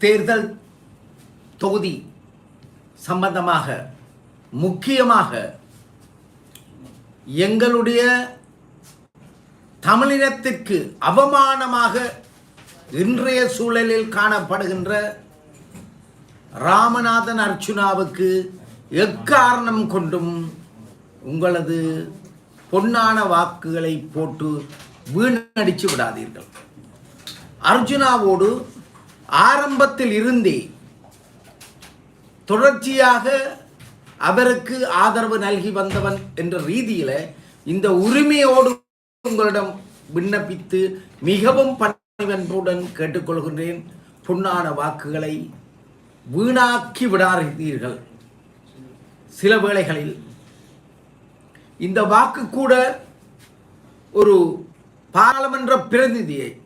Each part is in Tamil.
தேர்தல் தொகுதி சம்பந்தமாக முக்கியமாக எங்களுடைய தமிழினத்திற்கு அவமானமாக இன்றைய சூழலில் காணப்படுகின்ற ராமநாதன் அர்ச்சுனாவுக்கு எக்காரணம் கொண்டும் உங்களது பொன்னான வாக்குகளை போட்டு வீணடிச்சு விடாதீர்கள். அர்ஜுனாவோடு ஆரம்பத்தில் இருந்தே தொடர்ச்சியாக அவருக்கு ஆதரவு நல்கி வந்தவன் என்ற ரீதியில இந்த உரிமையோடு உங்களிடம் விண்ணப்பித்து மிகவும் பணிவன்புடன் கேட்டுக்கொள்கின்றேன். பொன்னான வாக்குகளை வீணாக்கி விடாதீர்கள். சில வேளைகளில் இந்த வாக்கு கூட ஒரு பாராளுமன்ற பிரதிநிதியை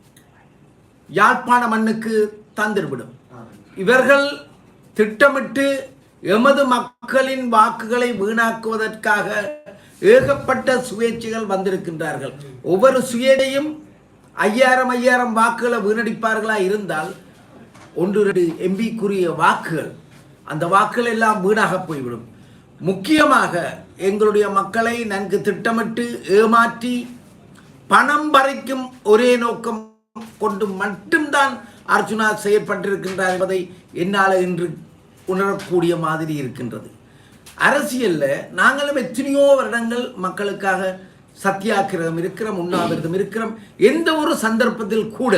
யாழ்ப்பாண மண்ணுக்கு தந்துவிடும் இவர்கள் திட்டமிட்டு எமது மக்களின் வாக்குகளை வீணாக்குவதற்காக ஏகப்பட்ட சுயேட்சைகள் வந்திருக்கின்றார்கள். ஒவ்வொரு சுயேடையும் ஐயாயிரம் ஐயாயிரம் வாக்குகளை வீணடிப்பார்களா இருந்தால் ஒன்று ரெண்டு எம்பிக்குரிய வாக்குகள் அந்த வாக்குகள் எல்லாம் வீணாக போய்விடும். முக்கியமாக எங்களுடைய மக்களை நன்கு திட்டமிட்டு ஏமாற்றி பணம் பறிக்கும் ஒரே நோக்கம் கொண்டு மட்டும்தான் அர்ஜுனா செயற்பட்டிருக்கின்றார் என்பதை என்னால் இன்று உணரக்கூடிய மாதிரி இருக்கின்றது. அரசியலில் நாங்களும் எத்தனையோ வருடங்கள் மக்களுக்காக சத்தியாகிரகம் இருக்கிறோம் உண்ணாவிரதம் இருக்கிறோம். எந்த ஒரு சந்தர்ப்பத்தில் கூட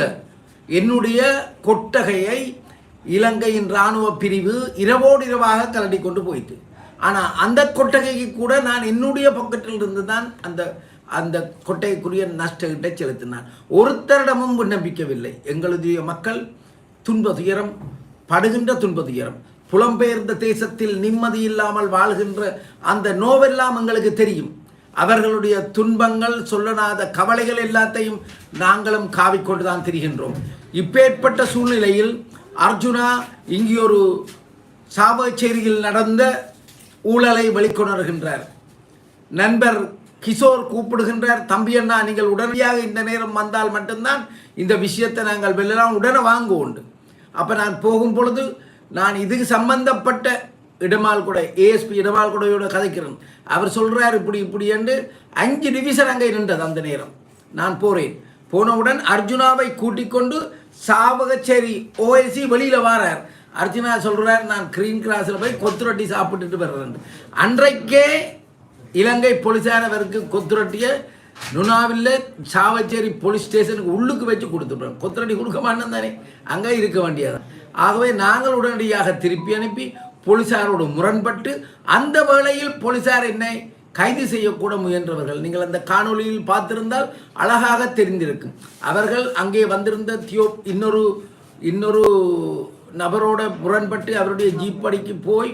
என்னுடைய கொட்டகையை இலங்கையின் இராணுவ பிரிவு இரவோடு இரவாக கலடி கொண்டு போயிட்டு. ஆனால் அந்த கொட்டகைக்கு கூட நான் என்னுடைய பக்கத்தில் இருந்து தான் அந்த அந்த கொட்டைக்குரிய நஷ்டகிட்ட செலுத்தினார். ஒருத்தரிடமும் விண்ணப்பிக்கவில்லை. எங்களுடைய மக்கள் துன்ப துயரம் படுகின்ற துன்ப துயரம் புலம்பெயர்ந்த தேசத்தில் நிம்மதி இல்லாமல் வாழ்கின்ற அந்த நோவெல்லாம் எங்களுக்கு தெரியும். அவர்களுடைய துன்பங்கள் சொல்லனாத கவலைகள் எல்லாத்தையும் நாங்களும் காவிக்கொண்டு தான் திரிகின்றோம். இப்பேற்பட்ட சூழ்நிலையில் அர்ஜுனா இங்கே ஒரு சாவச்சேரியில் நடந்த ஊழலை வெளிக்கொணர்கின்றார். நண்பர் கிஷோர் கூப்பிடுகின்றார் தம்பி அண்ணா நீங்கள் உடனடியாக இந்த நேரம் வந்தால் மட்டும்தான் இந்த விஷயத்தை நாங்கள் வெல்லலாம் உடனே வாங்க உண்டு. அப்போ நான் போகும் பொழுது நான் இதுக்கு சம்பந்தப்பட்ட இடமால் கூட ஏஎஸ்பி இடமால் கூடையோட கதைக்கிறேன். அவர் சொல்கிறார் இப்படி இப்படி என்று அஞ்சு டிவிஷன் அங்கே நின்றது அந்த நேரம். நான் போகிறேன் போனவுடன் அர்ஜுனாவை கூட்டிக் கொண்டு சாவகச்சேரி ஓஎஸ்சி வெளியில் வாரார். அர்ஜுனா சொல்கிறார் நான் கிரீன் கிராஸில் போய் கொத்து ரொட்டி சாப்பிட்டுட்டு வர்றேன். அன்றைக்கே இலங்கை போலீஸார் அவருக்கு கொத்து ரொட்டியை நுணாவில் சாவச்சேரி போலீஸ் ஸ்டேஷனுக்கு உள்ளுக்கு வச்சு கொடுத்துட்டோம் கொத்தரடி கொடுக்க மாட்டோம் தானே? அங்கே இருக்க வேண்டியது ஆகவே நாங்கள் உடனடியாக திருப்பி அனுப்பி போலீஸாரோடு முரண்பட்டு அந்த வேளையில் போலீசார் என்னை கைது செய்யக்கூட முயன்றவர்கள். நீங்கள் அந்த காணொளியில் பார்த்திருந்தால் அழகாக தெரிந்திருக்கும். அவர்கள் அங்கே வந்திருந்த தியோ இன்னொரு இன்னொரு நபரோட முரண்பட்டு அவருடைய ஜீப்படிக்கு போய்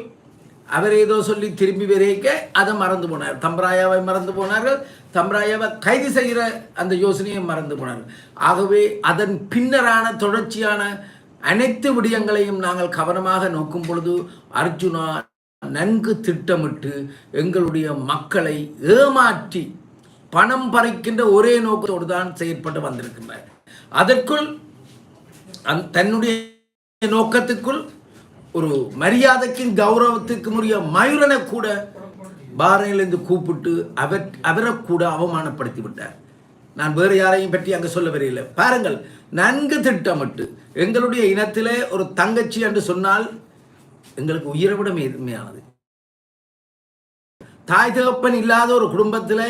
அவர் ஏதோ சொல்லி திரும்பி விரைக்க அதை மறந்து போனார். தம்பராயாவை மறந்து போனார்கள். தம்பராயாவை கைது செய்கிற அந்த யோசனையை மறந்து போனார்கள் ஆகவே அதன் பின்னரான தொடர்ச்சியான அனைத்து விடயங்களையும் நாங்கள் கவனமாக நோக்கும் பொழுது அர்ஜுனா நன்கு திட்டமிட்டு எங்களுடைய மக்களை ஏமாற்றி பணம் பறிக்கின்ற ஒரே நோக்கத்தோடு தான் செயற்பட்டு வந்திருக்கின்றார். அதற்குள் அந் தன்னுடைய நோக்கத்துக்குள் ஒரு மரியாதைக்கும் கௌரவத்துக்கும் உரிய மயூரனை கூட பாரதியிலிருந்து கூப்பிட்டு அவர் அவரை கூட அவமானப்படுத்தி விட்டார் நான் வேறு யாரையும் பற்றி அங்கே சொல்ல வரையில்லை. பாருங்கள் நன்கு திட்டமிட்டு எங்களுடைய இனத்திலே ஒரு தங்கச்சி என்று சொன்னால் எங்களுக்கு உயிரை விட மேன்மையானது. தாய் தகப்பன் இல்லாத ஒரு குடும்பத்தில்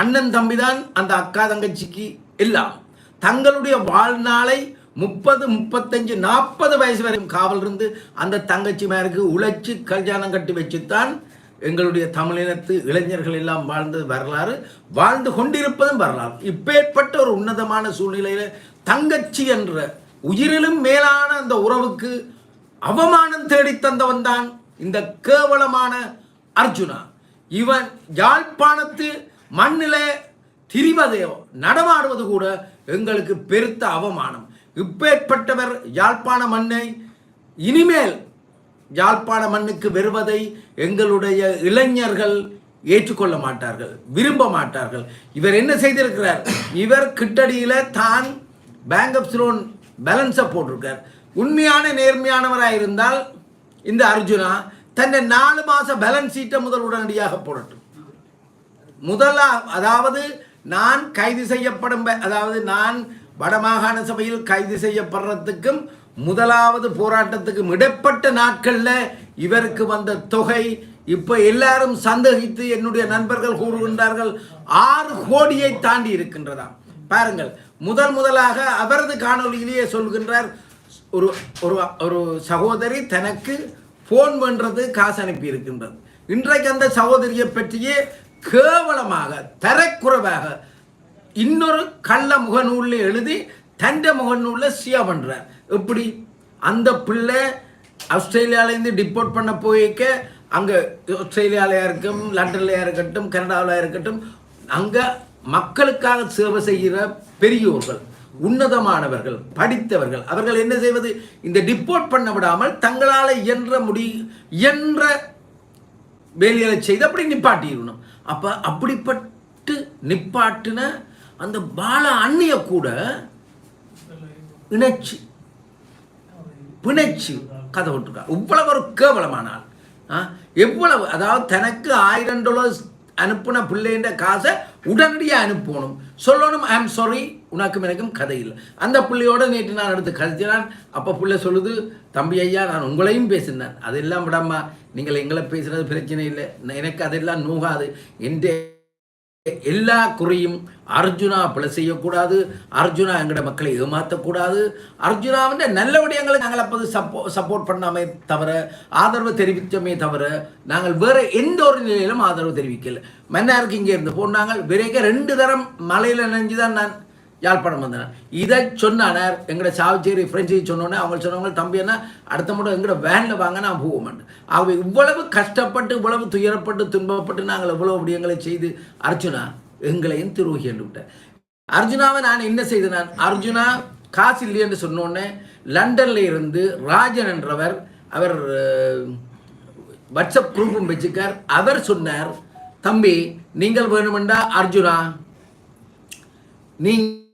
அண்ணன் தம்பிதான் அந்த அக்கா தங்கச்சிக்கு எல்லாம். தங்களுடைய வாழ்நாளை முப்பது முப்பத்தஞ்சு நாற்பது வயசு வரைக்கும் காவல் இருந்து அந்த தங்கச்சி மேருக்கு உழைச்சி கல்யாணம் கட்டி வச்சுத்தான் எங்களுடைய தமிழினத்து இளைஞர்கள் எல்லாம் வாழ்ந்தது வரலாறு வாழ்ந்து கொண்டிருப்பதும் வரலாறு. இப்பேற்பட்ட ஒரு உன்னதமான சூழ்நிலையில் தங்கச்சி என்ற உயிரிலும் மேலான அந்த உறவுக்கு அவமானம் தேடி தந்தவன் தான் இந்த கேவலமான அர்ஜுனா. இவன் யாழ்ப்பாணத்து மண்ணிலே திரிவதையோ நடமாடுவது கூட எங்களுக்கு பெருத்த அவமானம். இப்பேற்பட்டவர் யாழ்ப்பாண மண்ணை இனிமேல் யாழ்ப்பாண மண்ணுக்கு வருவதை எங்களுடைய இளைஞர்கள் ஏற்றுக்கொள்ள மாட்டார்கள் விரும்ப மாட்டார்கள். இவர் என்ன செய்திருக்கிறார்? இவர் கிட்டடியில தான் பேங்க் ஆஃப் லோன் பேலன்ஸை போட்டிருக்கார். உண்மையான நேர்மையானவராக இருந்தால் இந்த அர்ஜுனா தன்னை நாலு மாத பேலன்ஸ் சீட்டை முதல் உடனடியாக போடட்டும். முதலா அதாவது நான் கைது செய்யப்படும் ப- அதாவது நான் வடமாகாண சபையில் கைது செய்யப்படுறதுக்கும் முதலாவது போராட்டத்துக்கும் இடைப்பட்ட நாட்களில் இவருக்கு வந்த தொகை இப்போ எல்லாரும் சந்தேகித்து என்னுடைய நண்பர்கள் கூறுகின்றார்கள் ஆறு கோடியை தாண்டி இருக்கின்றதாம். பாருங்கள் முதல் முதலாக அவரது காணொளியிலேயே சொல்கின்றார் ஒரு ஒரு ஒரு சகோதரி தனக்கு ஃபோன் பண்ணுறது காசு அனுப்பி இருக்கின்றது. இன்றைக்கு அந்த சகோதரியை பற்றியே கேவலமாக தரக்குறைவாக இன்னொரு கள்ள முகநூலில் எழுதி தண்ட முகநூலில் சியா பண்ணுறார் எப்படி? அந்த பிள்ளை ஆஸ்திரேலியாவிலேருந்து டிப்போர்ட் பண்ண போய்க்க அங்கே ஆஸ்திரேலியாவிலையாக இருக்கும் லண்டன்லையா இருக்கட்டும் கனடாவில் இருக்கட்டும் அங்கே மக்களுக்காக சேவை செய்கிற பெரியோர்கள் உன்னதமானவர்கள் படித்தவர்கள் அவர்கள் என்ன செய்வது? இந்த டிப்போர்ட் பண்ண விடாமல் தங்களால் இயன்ற முடி இயன்ற வேலைகளை செய்து அப்படி நிப்பாட்டிடணும். அப்போ அப்படிப்பட்டு நிப்பாட்டின அந்த பால அண்ணிய கூட இணைச்சு பிணைச்சு கதை விட்டுருக்கா. இவ்வளவு ஒரு கேவலமான ஆள். ஆ, எவ்வளவு அதாவது தனக்கு ஆயிரம் டாலர்ஸ் அனுப்புன பிள்ளைன்ற காசை உடனடியாக அனுப்பணும். சொல்லணும் ஐ ஆம் சாரி உனக்கும் எனக்கும் கதை இல்லை. அந்த பிள்ளையோட நேற்று நான் எடுத்து கதைச்சினான். அப்போ பிள்ளை சொல்லுது தம்பி ஐயா நான் உங்களையும் பேசினேன். அதெல்லாம் விடாமா நீங்கள் எங்களை பேசுகிறது பிரச்சனை இல்லை. எனக்கு அதெல்லாம் நோகாது. என்ற எல்லா குறையும் அர்ஜுனா பிழை செய்யக்கூடாது. அர்ஜுனா எங்கட மக்களை ஏமாற்றக்கூடாது அர்ஜுனாவின் நல்ல விடயங்களை நாங்கள் அப்போது சப்போ சப்போர்ட் பண்ணாமே தவிர ஆதரவு தெரிவித்தோமே தவிர நாங்கள் வேற எந்த ஒரு நிலையிலும் ஆதரவு தெரிவிக்கல. மன்னாருக்கு இங்கே இருந்து போனாங்க. விரைக்க ரெண்டு தரம் மலையில் நினைஞ்சு தான் நான் யாழ்ப்பாணம் வந்தனர். இதை சொன்னானார் எங்கட சாவிச்சேரி ஃப்ரெஞ்சு சொன்னோன்னே அவங்க சொன்னவங்க தம்பி என்ன அடுத்த மட்டும் எங்கட வேனில் வாங்க நான் போக மாட்டேன் இவ்வளவு கஷ்டப்பட்டு இவ்வளவு துயரப்பட்டு துன்பப்பட்டு நாங்கள் இவ்வளவு விடயங்களை செய்து அர்ஜுனா எங்களையும் துருகி என்று அர்ஜுனாவை நான் என்ன செய்தேன்? நான் அர்ஜுனா காசு இல்லையென்று சொன்னோன்னே லண்டன்ல இருந்து ராஜன் என்றவர் அவர் வாட்ஸ்அப் குரூப்பும் வச்சுக்கார் அவர் சொன்னார் தம்பி நீங்கள் வேணுமெண்டா அர்ஜுனா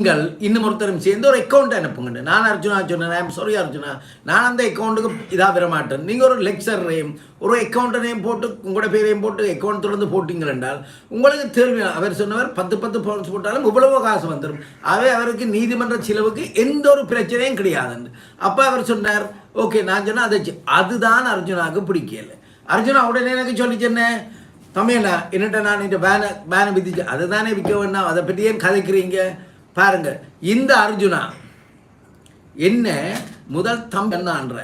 நீங்கள் இன்னும் ஒருத்தரும் சேர்ந்து ஒரு அக்கௌண்ட் அனுப்புங்க நான் அர்ஜுனா சொன்னேன் ஐம் சாரி அர்ஜுனா. நான் அந்த அக்கௌண்ட்டுக்கு இதாக வர மாட்டேன் நீங்கள் ஒரு லெக்சரையும் ஒரு அக்கௌண்ட்டனையும் போட்டு உங்களோட பேரையும் போட்டு அக்கௌண்ட் திறந்து போட்டீங்கள் என்றால் உங்களுக்கு தேர்வு அவர் சொன்னவர் பத்து பத்து பவுன்ஸ் போட்டாலும் இவ்வளவோ காசு வந்துடும் அவை அவருக்கு நீதிமன்ற செலவுக்கு எந்த ஒரு பிரச்சனையும் கிடையாதுன்னு. அப்போ அவர் சொன்னார் ஓகே நான் சொன்னேன் அதை அதுதான் அர்ஜுனாவுக்கு பிடிக்கல. அர்ஜுனா உடனே எனக்கு சொல்லி சொன்னேன் தம்பியண்ணா என்னட்ட நான் இந்த பேனை பேனை விதிச்சு அதை தானே விற்க வேண்டாம். அதை பற்றி ஏன் கதைக்கிறீங்க. பாருங்க இந்த அர்ஜுனா என்ன முதல் தம்பண்ணான்ற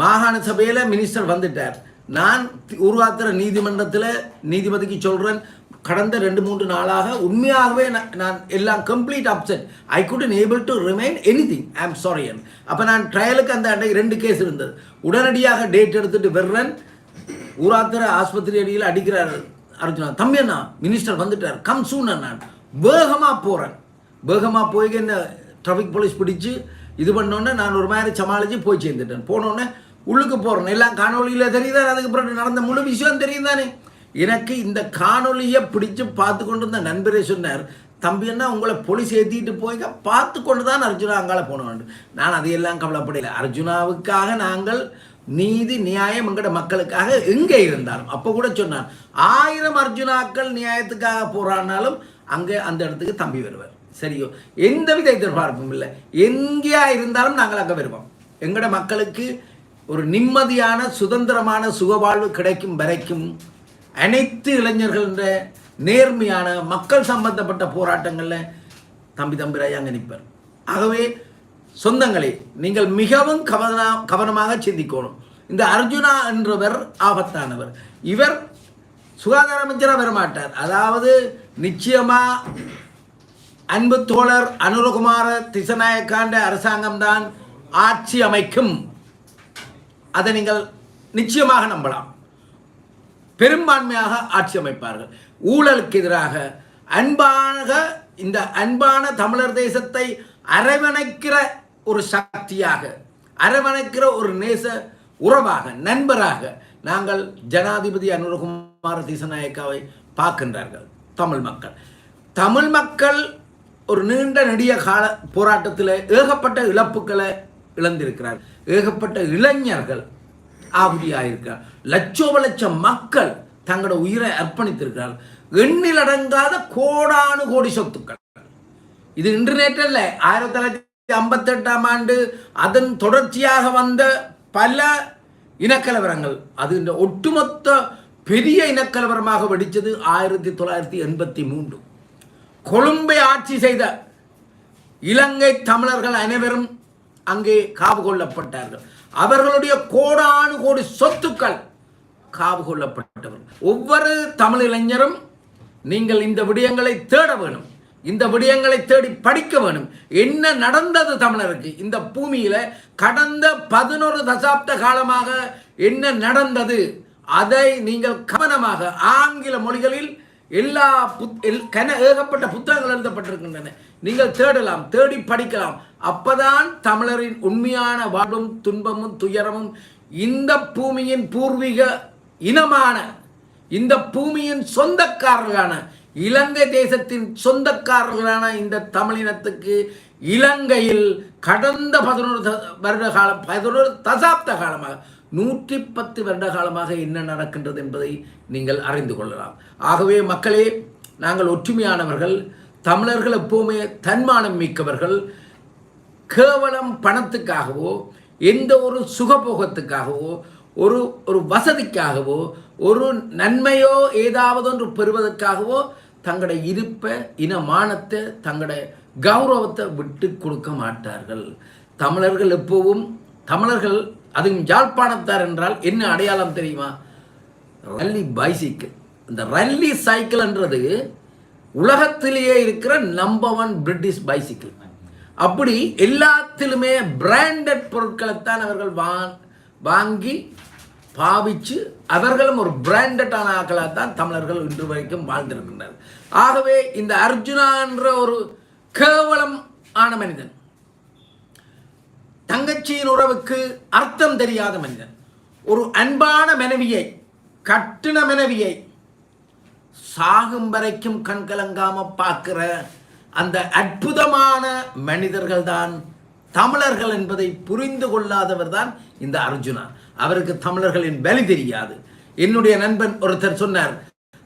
மாகாண சபையில் மினிஸ்டர் வந்துட்டார். நான் உருவாக்குற நீதிமன்றத்தில் நீதிபதிக்கு சொல்கிறேன் கடந்த ரெண்டு மூன்று நாளாக உண்மையாகவே நான் நான் எல்லாம் complete upset I couldn't able to remain anything I am sorry அப்போ நான் ட்ரையலுக்கு அந்த அன்றைக்கு ரெண்டு கேஸ் இருந்தது. உடனடியாக டேட் எடுத்துட்டு வர்றேன். ஊராத்திர ஆஸ்பத்திரி அடியில் அடிக்கிறார் அர்ஜுனா. தம்பி அண்ணா மினிஸ்டர் வந்துட்டார். கம் சூன் நான் வேகமாக போகிறேன் வேகமாக போய் என்ன ட்ராஃபிக் போலீஸ் பிடிச்சி இது பண்ணோன்னே நான் ஒரு மாதிரி சமாளித்து போய் சேர்ந்துட்டேன். போனோடனே உள்ளுக்கு போகிறேன் எல்லாம் காணொலியில் தெரியுதா? அதுக்கப்புறம் நடந்த முழு விஷயம் தெரியும் தானே. எனக்கு இந்த காணொலியை பிடிச்சி பார்த்து கொண்டு இருந்த நண்பரே சொன்னார் தம்பி என்ன உங்களை போலீஸ் ஏற்றிட்டு போய் பார்த்து கொண்டு தான் அர்ஜுனா அங்கால போனோம் நான் அதையெல்லாம் கவலைப்படையில அர்ஜுனாவுக்காக நாங்கள் நீதி நியாயம் எங்கட மக்களுக்காக எங்கே இருந்தாலும் அப்போ கூட சொன்னான் ஆயிரம் அர்ஜுனாக்கள் நியாயத்துக்காக போகிறான்னாலும் அங்கே அந்த இடத்துக்கு தம்பி வருவார். சரியோ? எந்தவித எதிர்பார்ப்பும் இல்லை. எங்கேயா இருந்தாலும் நாங்கள் அங்கே வருவோம். எங்கட மக்களுக்கு ஒரு நிம்மதியான சுதந்திரமான சுகவாழ்வு கிடைக்கும் வரைக்கும் அனைத்து இளைஞர்கள நேர்மையான மக்கள் சம்பந்தப்பட்ட போராட்டங்களில் தம்பி தம்பிராய் அங்கே நிற்பார் ஆகவே சொந்தங்களே நீங்கள் மிகவும் கவன கவனமாக சிந்திக்கணும். இந்த அர்ஜுனா என்றவர் ஆபத்தானவர். இவர் சுகாதார அமைச்சராக வரமாட்டார். அதாவது நிச்சயமாக அன்பு தோழர் அனுரகுமார திசநாயக்காண்ட அரசாங்கம்தான் ஆட்சி அமைக்கும். அதை நீங்கள் நிச்சயமாக நம்பலாம். பெரும்பான்மையாக ஆட்சி அமைப்பார்கள். ஊழலுக்கு எதிராக அன்பாக இந்த அன்பான தமிழர் தேசத்தை அரவணைக்கிற ஒரு சக்தியாக அரவணைக்கிற ஒரு நேச உறவாக நண்பராக நாங்கள் ஜனாதிபதி அனுரகுமார திசநாயக்காவை பார்க்கின்றார்கள் தமிழ் மக்கள். தமிழ் மக்கள் ஒரு நீண்ட நெடிய கால போராட்டத்தில் ஏகப்பட்ட இழப்புகளை இழந்திருக்கிறார். ஏகப்பட்ட இளைஞர்கள் ஆகுதியாயிருக்கிறார் லட்சோப லட்சம் மக்கள் தங்களோட உயிரை அர்ப்பணித்திருக்கிறார். எண்ணில் அடங்காத கோடானு கோடி சொத்துக்கள். இது இன்டர்நெட் அல்ல ஆயிரத்தி தொள்ளாயிரத்தி ஐம்பத்தி எட்டாம் ஆண்டு அதன் தொடர்ச்சியாக வந்த பல இனக்கலவரங்கள். அது இந்த ஒட்டுமொத்த பெரிய இனக்கலவரமாக வெடித்தது ஆயிரத்தி தொள்ளாயிரத்தி எண்பத்தி மூன்று. கொழும்பை ஆட்சி செய்த இலங்கை தமிழர்கள் அனைவரும் அங்கே காவு கொள்ளப்பட்டார்கள். அவர்களுடைய கோடானு கோடி சொத்துக்கள் காவு கொள்ளப்பட்டவர்கள். ஒவ்வொரு தமிழ் இளைஞரும் நீங்கள் இந்த விடயங்களை தேட வேணும். இந்த விடயங்களை தேடி படிக்க வேணும். என்ன நடந்தது தமிழருக்கு? இந்த பூமியில் கடந்த பதினோரு தசாப்த காலமாக என்ன நடந்தது? அதை நீங்கள் கவனமாக ஆங்கில மொழிகளில் எல்லா புத் எல் கன ஏகப்பட்ட புத்தகங்கள் எழுதப்பட்டிருக்கின்றன. நீங்கள் தேடலாம் தேடி படிக்கலாம். அப்பதான் தமிழரின் உண்மையான வாழ்வும் துன்பமும் துயரமும் இந்த பூமியின் பூர்வீக இனமான இந்த பூமியின் சொந்தக்காரர்களான இலங்கை தேசத்தின் சொந்தக்காரர்களான இந்த தமிழினத்துக்கு இலங்கையில் கடந்த பதினோரு வருட காலம் பதினோரு தசாப்த காலமாக நூற்றி பத்து வருட காலமாக என்ன நடக்கின்றது என்பதை நீங்கள் அறிந்து கொள்ளலாம். ஆகவே மக்களே நாங்கள் ஒற்றுமையானவர்கள் தமிழர்கள் எப்போவுமே தன்மானம் மிக்கவர்கள் கேவலம் பணத்துக்காகவோ எந்த ஒரு சுகபோகத்துக்காகவோ ஒரு ஒரு வசதிக்காகவோ ஒரு நன்மையோ ஏதாவது ஒன்று பெறுவதற்காகவோ தங்களுடைய இருப்பை இனமானத்தை தங்களோட கௌரவத்தை விட்டு கொடுக்க மாட்டார்கள். தமிழர்கள் எப்பவும் தமிழர்கள் அதுவும் யாழ்ப்பாணத்தார் என்றால் என்ன அடையாளம் தெரியுமா? Rally bicycle. இந்த ரல்லி சைக்கிள்ன்றது உலகத்திலேயே இருக்கிற நம்பர் ஒன் பிரிட்டிஷ் பைசைக்கிள் அப்படி எல்லாத்திலுமே பிராண்டட் பொருட்களைத்தான் அவர்கள் வா வாங்கி பாவிச்சு அவர்களும் ஒரு பிராண்டடான ஆக்களாக தான் தமிழர்கள் இன்று வரைக்கும் வாழ்ந்திருக்கின்றனர். ஆகவே இந்த அர்ஜுனா என்ற ஒரு கேவலம் ஆன மனிதன் தங்கச்சியின் உறவுக்கு அர்த்தம் தெரியாத மனிதன். ஒரு அன்பான மனைவியை கட்டின மனைவியை சாகும் வரைக்கும் கண்கலங்காம பார்க்கிற அந்த அற்புதமான மனிதர்கள் தான் தமிழர்கள் என்பதை புரிந்து கொள்ளாதவர் தான் இந்த அர்ஜுனா. அவருக்கு தமிழர்களின் வலி தெரியாது. என்னுடைய நண்பன் ஒருத்தர் சொன்னார்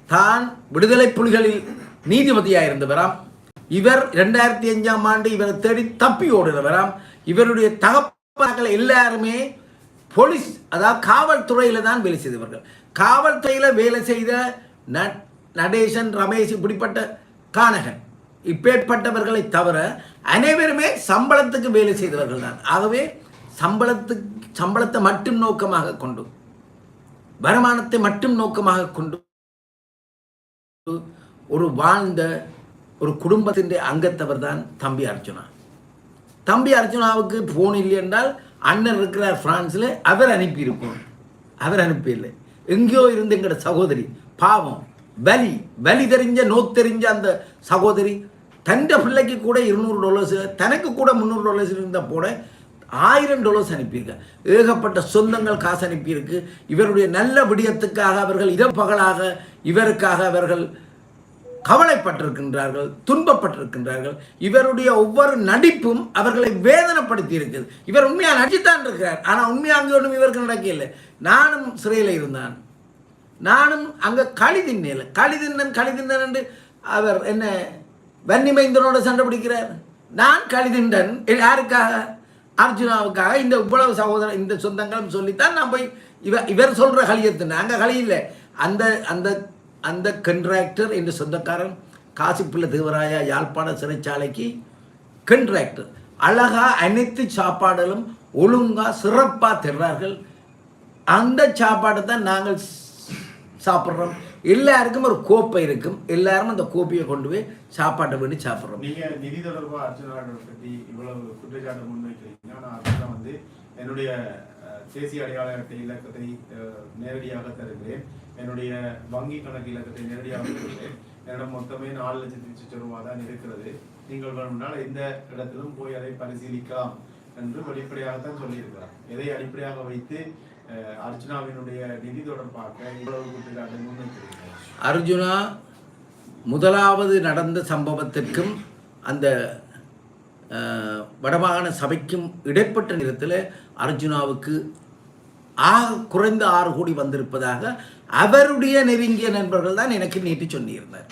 தான் விடுதலை புலிகளில் நீதிபதியாக இருந்தவராம் இவர் ரெண்டாயிரத்தி அஞ்சாம் ஆண்டு இவரை தேடி தப்பி ஓடுகிறவராம் இவருடைய தகப்பாக்கள் எல்லாருமே போலீஸ் அதாவது காவல்துறையில தான் வேலை செய்தவர்கள். காவல்துறையில வேலை செய்த ந- நடேசன் ரமேஷ் இப்படிப்பட்ட கானகன் இப்பேற்பட்டவர்களை தவிர அனைவருமே சம்பளத்துக்கு வேலை செய்தவர்கள் தான். ஆகவே சம்பளத்துக்கு சம்பளத்தை மட்டும் நோக்கமாக கொண்டு வருமானத்தை மட்டும் நோக்கமாக கொண்டு ஒரு வாழ்ந்த ஒரு குடும்பத்தின் அங்கத்தவர் தான் தம்பி அர்ஜுனா. தம்பி அர்ஜுனாவுக்கு ஃபோன் இல்லை என்றால் அண்ணன் இருக்கிறார் ஃப்ரான்ஸில் அவர் அனுப்பியிருக்கும். அவர் அனுப்பியில்லை எங்கேயோ இருந்து எங்கட சகோதரி பாவம் வலி வலி தெரிஞ்ச நோக்கு தெரிஞ்ச அந்த சகோதரி தன் பிள்ளைக்கு கூட இருநூறு டாலர்ஸ் தனக்கு கூட முந்நூறு டாலர்ஸ் இருந்தால் போட ஆயிரம் டாலர்ஸ் அனுப்பியிருக்க ஏகப்பட்ட சொந்தங்கள் காசு அனுப்பியிருக்கு. இவருடைய நல்ல விடயத்துக்காக அவர்கள் இரப்பகலாக இவருக்காக அவர்கள் கவலைப்பட்டிருக்கின்றார்கள் துன்பப்பட்டிருக்கின்றார்கள். இவருடைய ஒவ்வொரு நடிப்பும் அவர்களை வேதனைப்படுத்தி இருக்குது இவர் உண்மையாக நடிச்சுத்தான் இருக்கிறார். ஆனால் உண்மையாக அங்கே ஒன்றும் இவருக்கு நடக்கல நானும் சிறையில் இருந்தான். நானும் அங்கே களி தின்னேன். களி தின்னன் களி தின்னன் என்று அவர் என்ன வன்னிமைந்தனோட சண்டை பிடிக்கிறார். நான் களி தின்றன். யாருக்காக? அர்ஜுனாவுக்காக. இந்த இவ்வளவு சகோதரன் இந்த சொந்தங்களும் சொல்லித்தான் நான் போய் இவர் இவர் சொல்கிற களியை தின்னேன் அங்கே களி இல்லை. அந்த அந்த அந்த கண்ட்ராக்டர் என்று சொந்தக்காரன் காசிப்பிள்ளை தேவராயா யாழ்ப்பாண சிறைச்சாலைக்கு கண்ட்ராக்டர் அழகா அனைத்து சாப்பாடுகளும் ஒழுங்காக சிறப்பாக தர்றார்கள். அந்த சாப்பாட்டை தான் நாங்கள் சாப்பிட்றோம். எல்லாருக்கும் ஒரு கோப்பை இருக்கும். எல்லாரும் அந்த கோப்பையை கொண்டு போய் சாப்பாட்டை பண்ணி சாப்பிட்றோம். நீங்கள் நிதி தொடர்பாக அர்ச்சனா பற்றி இவ்வளவு குற்றச்சாட்டு முன்வைக்கிறீங்க. ஆனா வந்து என்னுடைய தேசிய அடையாள அட்டை இலக்கத்தை நேரடியாக தருகிறேன். என்னுடைய வங்கி கணக்கு இலக்கத்தை நேரடியாக தருகிறேன். என்னிடம் மொத்தமே நாலு லட்சத்தி லட்சம் ரூபாய் தான் இருக்கிறது. நீங்கள் வேணும்னால் எந்த இடத்திலும் போய் அதை பரிசீலிக்கலாம் என்று வெளிப்படையாகத்தான் சொல்லியிருக்கிறார். எதை அடிப்படையாக வைத்து அர்ஜுனாவினுடைய நிதி தொடர்பாக இவ்வளவு குற்றச்சாட்டை முன்வைக்கிறீங்க அர்ஜுனா முதலாவது நடந்த சம்பவத்திற்கும் அந்த வடமாகாண சபைக்கும் இடைப்பட்ட நேரத்தில் அர்ஜுனாவுக்கு ஆக குறைந்த ஆறு கோடி வந்திருப்பதாக அவருடைய நெருங்கிய நண்பர்கள் தான் எனக்கு நேற்று சொல்லியிருந்தார்.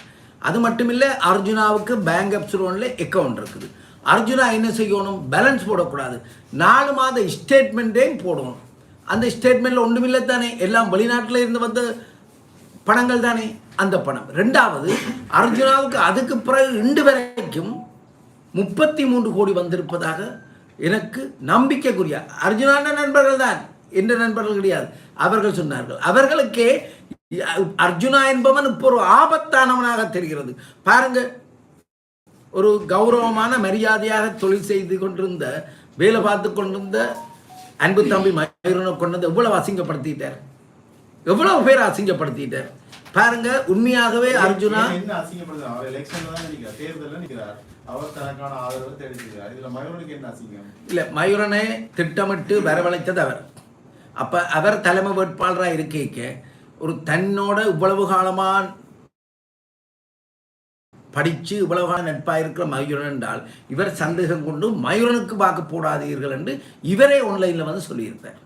அது மட்டுமில்லை அர்ஜுனாவுக்கு பேங்க் அப்சுலோனில் அக்கௌண்ட் இருக்குது. அர்ஜுனா என்ன செய்யணும்? பேலன்ஸ் போடக்கூடாது. நாலு மாத ஸ்டேட்மெண்ட்டையும் போடணும். அந்த ஸ்டேட்மெண்ட்டில் ஒன்றுமில்லை தானே? எல்லாம் வெளிநாட்டில் இருந்து வந்த பணங்கள் தானே? அந்த பணம். ரெண்டாவது அர்ஜுனாவுக்கு அதுக்கு பிறகு இன்று வரைக்கும் முப்பத்தி மூன்று கோடி வந்திருப்பதாக எனக்கு நம்பிக்கைக்குரிய அர்ஜுனான நண்பர்கள் தான். என்ற நண்பர்கள் கிடையாது. அவர்கள் சொன்னார்கள். அவர்களுக்கே அர்ஜுனா என்பவன் இப்போ ஒரு ஆபத்தானவனாக தெரிகிறது. பாருங்க ஒரு கௌரவமான மரியாதையாக தொழில் செய்து கொண்டிருந்த வேலை பார்த்து கொண்டிருந்த அன்பு தம்பி மயூரனை கொண்டு வந்து எவ்வளவு அசிங்கப்படுத்திட்டார். எவ்வளவு பேர் அசிங்கப்படுத்திட்டார். பாருங்க உண்மையாகவே அர்ஜுனா அவர் தனக்கான ஆதரவை தெரிவிக்கிறார் இதுல மயூரனுக்கு என்ன அசிங்கம்? இல்ல மயூரனை திட்டமிட்டு வரவழைத்தது அவர். அப்ப அவர் தலைமை வேட்பாளராக இருக்க ஒரு தன்னோட இவ்வளவு காலமா படித்து இவ்வளவு காலம் நட்பாக இருக்கிற மயூரன் என்றால் இவர் சந்தேகம் கொண்டு மயூரனுக்கு வாக்கு போடாதீர்கள் என்று இவரே ஆன்லைனில் வந்து சொல்லியிருந்தார்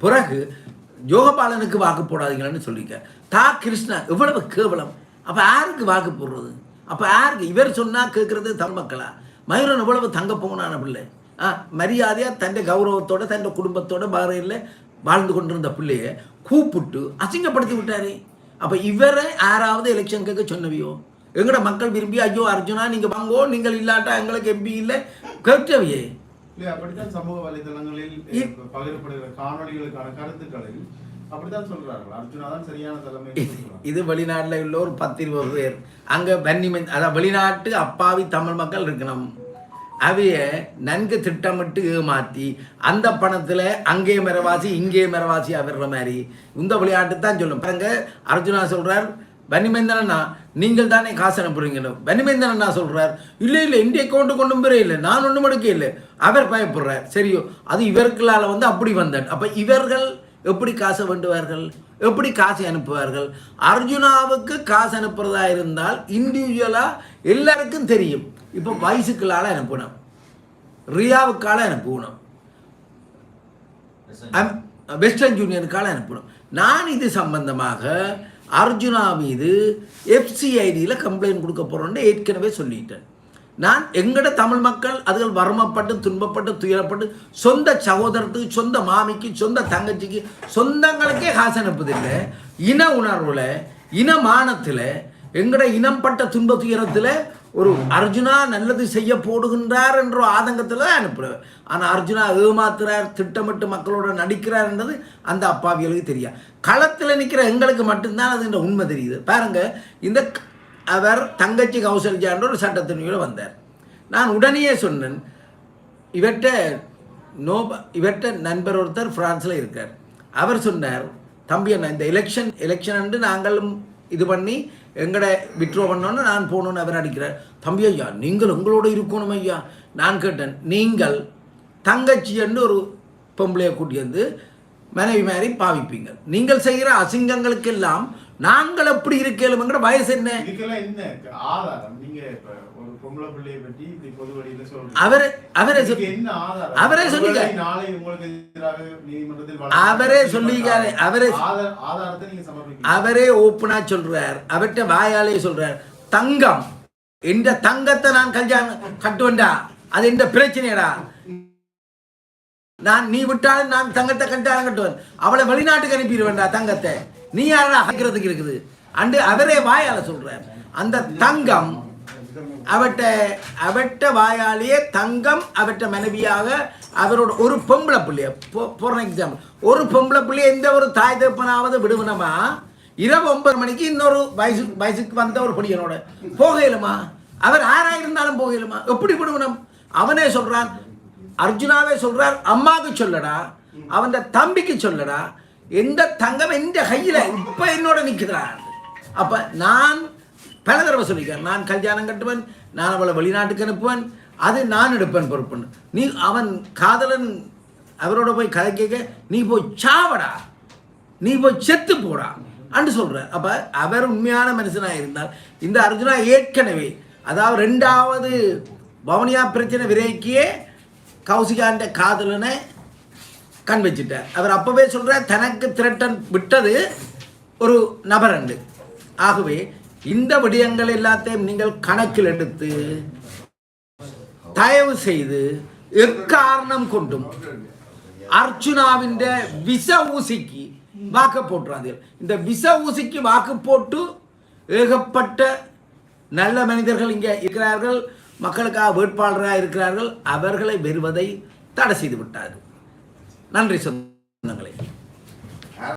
பிறகு யோகபாலனுக்கு வாக்கு போடாதீங்கள்னு சொல்லிக்க தா கிருஷ்ணா இவ்வளவு கேவலம். அப்போ யாருக்கு வாக்கு போடுறது? அப்போ யாருக்கு? இவர் சொன்னால் கேட்குறது தமிழ் மக்களா? மயூரன் இவ்வளவு தங்க போனான பிள்ளை? ஆ மரியாதையாக தன் கௌரவத்தோட தன் குடும்பத்தோட பாறையில் வாழ்ந்து கொண்டிருந்த பிள்ளைய கூப்பிட்டு அசிங்கப்படுத்தி விட்டாரே. அப்போ இவரை யாராவது எலெக்ஷன் கேட்க சொன்னவியோ? எங்கட மக்கள் விரும்பி ஐயோ அர்ஜுனா நீங்கள் வாங்கோ நீங்கள் இல்லாட்டா எங்களுக்கு எம்பி இல்லை? கேட்டவையே. அப்படித்தான் சமூக வலைதளங்களில் பகிரப்படுகிற காணொளிகளுக்கான கருத்துக்களில் இது வெளிநாட்டில் உள்ள ஒரு பத்து இருபது பேர். அங்கே வன்னிமன் அதான் வெளிநாட்டு அப்பாவி தமிழ் மக்கள் இருக்கணும். அவைய நன்கு திட்டமிட்டு ஏமாற்றி அந்த பணத்தில் அங்கே மிரவாசி இங்கே மிரவாசி அவர்ற மாதிரி. இந்த விளையாட்டு தான் சொல்லும். பாருங்க அர்ஜுனா சொல்றார் வன்னிமேந்தனா நீங்கள் தானே காசு அனுப்புறீங்க வன்னிமேந்தனா சொல்றார் இல்லை இல்லை இந்திய அக்கௌண்ட்டு கொண்டு போறே இல்லை நான் ஒன்றும் எடுக்க இல்லை. அவர் பயப்படுறார். சரியோ அது இவர்களால் வந்து அப்படி வந்தார் அப்போ இவர்கள் எப்படி காசை வேண்டுவார்கள்? எப்படி காசு அனுப்புவார்கள்? அர்ஜுனாவுக்கு காசு அனுப்புறதா இருந்தால் இண்டிவிஜுவலாக எல்லாருக்கும் தெரியும். இப்போ வயசுக்களால் அனுப்பணும். ரியாவுக்கால அனுப்பணும். வெஸ்டர்ன் யூனியனுக்கால அனுப்பணும். நான் இது சம்பந்தமாக அர்ஜுனா மீது எஃப்சிஐடியில் கம்ப்ளைண்ட் கொடுக்க போகிறோன்னு ஏற்கனவே சொல்லிட்டேன். நான் எங்கட தமிழ் மக்கள் அதுகள் வறுமைப்பட்டு துன்பப்பட்டு துயரப்பட்டு சொந்த சகோதரத்துக்கு சொந்த மாமிக்கு சொந்த தங்கச்சிக்கு சொந்தங்களுக்கே காசு அனுப்புதில்லை. இன உணர்வில் இனமானத்தில் எங்கட இனம்பட்ட துன்ப துயரத்தில் ஒரு அர்ஜுனா நல்லது செய்ய போடுகின்றார் என்ற ஆதங்கத்தில் தான் அனுப்புகிறார் ஆனால் அர்ஜுனா ஏமாத்துறார் திட்டமிட்டு மக்களோட நடிக்கிறார் என்றது அந்த அப்பாவிகளுக்கு தெரியும் களத்தில் நிற்கிற எங்களுக்கு மட்டும்தான் அது இந்த உண்மை தெரியுது. பாருங்க இந்த அவர் தங்கச்சி கௌசல்யான்ற ஒரு சட்டத்தினுள்ள வந்தார். நான் உடனே சொன்னேன் இவர்கிட்ட நோ இவர்கிட்ட நண்பர் ஒருத்தர் பிரான்ஸில் இருக்கார். அவர் சொன்னார் தம்பி அண்ணா இந்த எலெக்ஷன் எலெக்ஷன் என்று நாங்களும் இது பண்ணி எங்கட விட்ரோ பண்ணோன்னு நான் போகணுன்னு அவர் அடிக்கிறார். தம்பி ஐயா நீங்கள் உங்களோட இருக்கணும் ஐயா. நான் கேட்டேன் நீங்கள் தங்கச்சி என்று ஒரு பொம்பளையை கூட்டி வந்து மனைவி மாதிரி பாவிப்பீங்க. நீங்கள் செய்கிற அசிங்கங்களுக்கெல்லாம் நாங்கள் எப்படி இருக்கலுங்கிற வயசு என்ன? அவரே அவரே அவரே சொல்லிக்க. அவரே சொல்லிக்காரு. அவரே- அவரே ஓப்பனா சொல்றார். அவர்கிட்ட வாயாலே சொல்றார். தங்கம். என்ற தங்கத்தை நான் கல்யாணம் கட்டுவேன்டா அது எந்த பிரச்சனைடா நான் நீ விட்டாலும் நான் தங்கத்தை கல்யாணம் கட்டுவேன். அவளை வெளிநாட்டுக்கு அனுப்பிடுவேன்டா தங்கத்தை. நீ யாரா அழைக்கிறதுக்கு இருக்குது? அண்டு அவரே வாயால சொல்றார். அந்த தங்கம் அவட்ட அவட்ட வாயாலேயே தங்கம் அவட்ட மனைவியாக அவரோட ஒரு பொம்பளை பிள்ளைய போன எக்ஸாம்பிள் ஒரு பொம்பளை பிள்ளைய எந்த ஒரு தாய் தப்பனாவது விடுவனமா? இரவு ஒன்பது மணிக்கு இன்னொரு வயசு வயசுக்கு வந்த ஒரு பொடியனோட. போகலுமா? அவர் ஆறா இருந்தாலும் போகலுமா? எப்படி விடுவனம்? அவனே சொல்றான் அர்ஜுனாவே சொல்றார் அம்மாவுக்கு சொல்லடா அவன் தம்பிக்கு சொல்லடா எந்த தங்கம் எந்த கையில் இப்போ என்னோட நிற்கிறான் அப்போ நான் பல தடவை சொல்லிக்கிறேன் நான் கல்யாணம் கட்டுவேன் நான் அவளை வெளிநாட்டுக்கு அனுப்புவேன் அது நான் எடுப்பேன் பொறுப்புன்னு. நீ அவன் காதலன் அவரோட போய் கதை கேட்க நீ போய் சாவடா. நீ போய் செத்து போடா. அன்று சொல்கிற அப்போ அவர் உண்மையான மனுஷனாக இருந்தால் இந்த அர்ஜுனா ஏற்கனவே அதாவது ரெண்டாவது வவுனியா பிரச்சனை விரைக்கியே கௌசிகாண்ட காதலனை கண் வச்சுட்டார். அவர் அப்பவே சொல்கிறார் தனக்கு திரட்டன் விட்டது ஒரு நபரண்டு ஆகவே இந்த விடயங்கள் எல்லாத்தையும் நீங்கள் கணக்கில் எடுத்து தயவு செய்து எக்காரணம் கொண்டும் அர்ச்சுனாவின் விச ஊசிக்கு வாக்கு போட்டுறாதீர்கள். இந்த விச ஊசிக்கு வாக்கு போட்டு ஏகப்பட்ட நல்ல மனிதர்கள் இங்கே இருக்கிறார்கள் மக்களுக்காக வேட்பாளராக இருக்கிறார்கள் அவர்களை வெறுவதை தடை செய்து விட்டார்கள். நன்றி சொந்தங்களே.